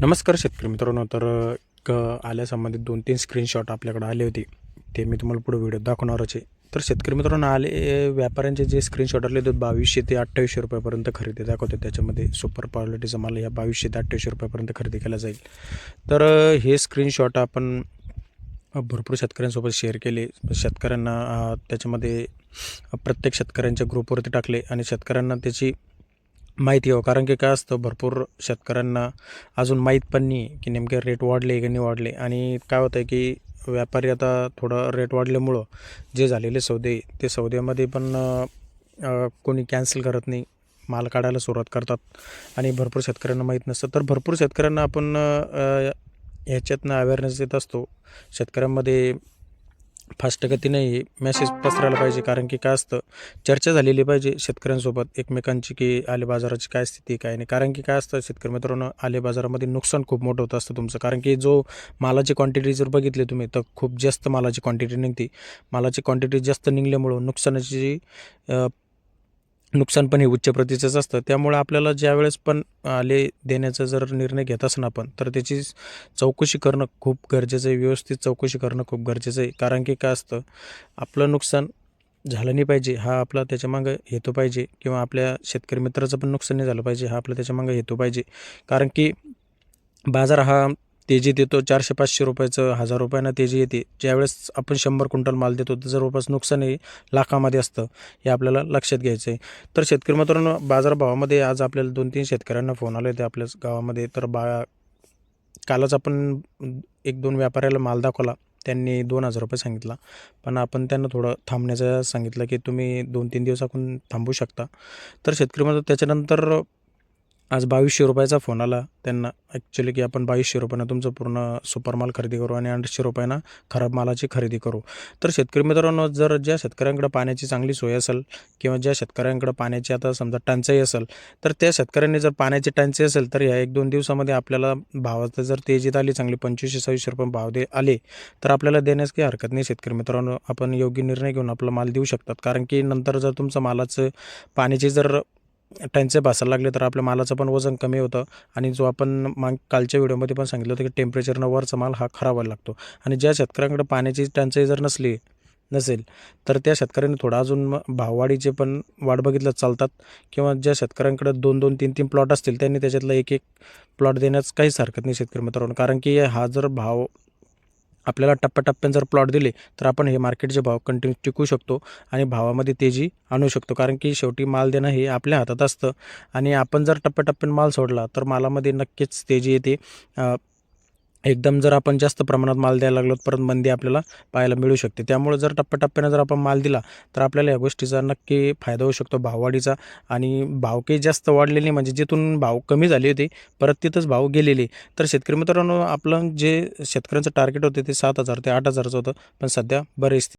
नमस्कार शेतकरी मित्रांनो तर एक आल्यासंबंधित दोन तीन स्क्रीनशॉट आपल्याकडे आले होते. ते मी तुम्हाला पुढे व्हिडिओ दाखवणारच आहे. तर शेतकरी मित्रांनो आले व्यापाऱ्यांचे जे स्क्रीनशॉट आले ते बावीसशे ते अठ्ठावीसशे रुपयापर्यंत खरेदी दाखवते. त्याच्यामध्ये सुपर क्वालिटीचा माल या बावीसशे ते अठ्ठावीसशे रुपयापर्यंत खरेदी केला जाईल. तर हे स्क्रीनशॉट आपण भरपूर शेतकऱ्यांसोबत शेअर केले. शेतकऱ्यांना त्याच्यामध्ये प्रत्येक शेतकऱ्यांच्या ग्रुपवरती टाकले आणि शेतकऱ्यांना त्याची माहिती हो. कारण की काय असतं भरपूर शेतकऱ्यांना अजून माहीत पण नाही की नेमके रेट वाढले की नाही वाढले. आणि काय होतं आहे की व्यापारी आता थोडं रेट वाढल्यामुळं जे झालेले सौदे ते सौद्यामध्ये पण कोणी कॅन्सल करत नाही. माल काढायला सुरुवात करतात. आणि भरपूर शेतकऱ्यांना माहीत नसतं. तर भरपूर शेतकऱ्यांना आपण ह्याच्यातनं अवेअरनेस देत असतो. शेतकऱ्यांमध्ये फास्ट गतीने हे मेसेज पसरायला पाहिजे. कारण की काय असतं चर्चा झालेली पाहिजे शेतकऱ्यांसोबत एकमेकांची की आले बाजाराची काय स्थिती काय नाही. कारण की काय असतं शेतकरी मित्रांनो आले बाजारामध्ये नुकसान खूप मोठं होत असतं तुमचं. कारण की जो मालाची क्वांटिटी जर बघितली तुम्ही तर खूप जास्त मालाची क्वांटिटी निघते. मालाची क्वांटिटी जास्त निघल्यामुळं नुकसानाची नुकसान पण हे उच्च प्रतीचंच असतं. त्यामुळे आपल्याला ज्यावेळेस पण आले देण्याचा जर निर्णय घेत असणार आपण तर त्याची चौकशी करणं खूप गरजेचं आहे. व्यवस्थित चौकशी करणं खूप गरजेचं आहे. कारण की काय असतं आपलं नुकसान झालं नाही पाहिजे हा आपला त्याच्यामागं हेतू पाहिजे किंवा आपल्या शेतकरी मित्राचं पण नुकसान नाही झालं पाहिजे हा आपला त्याच्यामागं हेतू पाहिजे. कारण की बाजार हा तेजी देतो चारशे पाचशे रुपयाचं हजार रुपयानं तेजी येते ज्यावेळेस आपण शंभर क्विंटल माल देतो तर जवळपास नुकसान हे लाखामध्ये असतं हे आपल्याला लक्षात घ्यायचं आहे तर शेतकरी मित्रांनो बाजारभावामध्ये आज आपल्याला दोन तीन शेतकऱ्यांना फोन आले होते आपल्या गावामध्ये. तर बा कालच आपण एक दोन व्यापाऱ्याला माल दाखवला त्यांनी दोन हजार रुपये सांगितला. पण आपण त्यांना थोडं थांबण्याचं सांगितलं की तुम्ही दोन तीन दिवस आपण थांबू शकता. तर शेतकरी म्हणतो त्याच्यानंतर आज बावीसशे रुपयाचा फोन आला. त्यांना ॲक्च्युली की आपण बावीसशे रुपयानं तुमचं पूर्ण सुपर माल खरेदी करू आणि आठशे रुपयानं खराब मालाची खरेदी करू. तर शेतकरी मित्रांनो जर ज्या शेतकऱ्यांकडे पाण्याची चांगली सोय असेल किंवा ज्या शेतकऱ्यांकडे पाण्याची आता समजा टंचाई असेल तर त्या शेतकऱ्यांनी जर पाण्याची टंचाई असेल तर ह्या एक दोन दिवसामध्ये आपल्याला भावाचं जर तेजीत आली चांगली पंचवीसशे सव्वीसशे रुपये भाव दे आले तर आपल्याला देण्यास काही हरकत नाही शेतकरी मित्रांनो. आपण योग्य निर्णय घेऊन आपला माल देऊ शकतात. कारण की नंतर जर तुमचं मालाचं पाण्याची जर टंचाई भासायला लागले तर आपल्या मालाचं पण वजन कमी होतं. आणि जो आपण माग कालच्या व्हिडिओमध्ये पण सांगितलं होतं की टेम्परेचरनं वरचा माल हा खराब व्हायला लागतो. आणि ज्या शेतकऱ्यांकडे पाण्याची टंचाई जर नसली नसेल तर त्या शेतकऱ्यांनी थोडा अजून भाववाढीचे पण वाट बघितलं चालतात. किंवा ज्या शेतकऱ्यांकडे दोन दोन तीन तीन प्लॉट असतील त्यांनी त्याच्यातला एक एक प्लॉट देण्यास काहीच हरकत नाही शेतकरी मित्रांनो. कारण की हा जर भाव आपल्याला टप्प्याटप्प्याने जर प्लॉट दिले तर आपण हे मार्केटचे भाव कंटिन्यू टिकू शकतो आणि भावामध्ये तेजी आणू शकतो. कारण की शेवटी माल देणं हे आपल्या हातात असतं. आणि आपण जर टप्प्याटप्प्याने माल सोडला तर मालामध्ये नक्कीच तेजी येते. एकदम जर आपण जास्त प्रमाणात माल द्यायला लागलो परत मंदी आपल्याला पाहायला मिळू शकते. त्यामुळे जर टप्प्याटप्प्याने जर आपण माल दिला तर आपल्याला या गोष्टीचा नक्की फायदा होऊ शकतो भाववाढीचा. आणि भाव काही जास्त वाढलेले म्हणजे जिथून भाव कमी झाले होते परत तिथंच भाव गेलेले. तर शेतकरी मित्रांनो आपलं जे शेतकऱ्यांचं टार्गेट होते ते सात हजार ते आठ हजारचं होतं पण सध्या बरेच